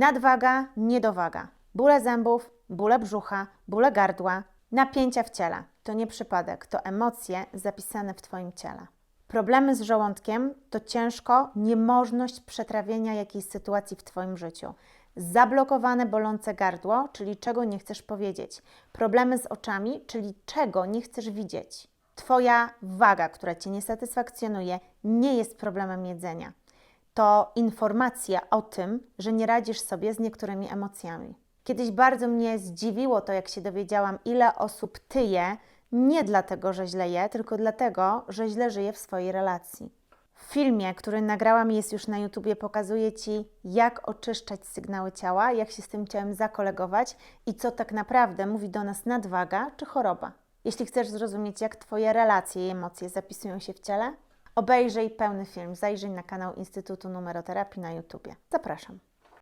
Nadwaga, niedowaga, bóle zębów, bóle brzucha, bóle gardła, napięcia w ciele. To nie przypadek, to emocje zapisane w Twoim ciele. Problemy z żołądkiem to ciężko, niemożność przetrawienia jakiejś sytuacji w Twoim życiu. Zablokowane, bolące gardło, czyli czego nie chcesz powiedzieć. Problemy z oczami, czyli czego nie chcesz widzieć. Twoja waga, która Cię nie satysfakcjonuje, nie jest problemem jedzenia. To informacja o tym, że nie radzisz sobie z niektórymi emocjami. Kiedyś bardzo mnie zdziwiło to, jak się dowiedziałam, ile osób tyje nie dlatego, że źle je, tylko dlatego, że źle żyje w swojej relacji. W filmie, który nagrałam, jest już na YouTubie, pokazuję Ci, jak oczyszczać sygnały ciała, jak się z tym ciałem zakolegować i co tak naprawdę mówi do nas nadwaga czy choroba. Jeśli chcesz zrozumieć, jak Twoje relacje i emocje zapisują się w ciele, obejrzyj pełny film, zajrzyj na kanał Instytutu Numeroterapii na YouTubie. Zapraszam.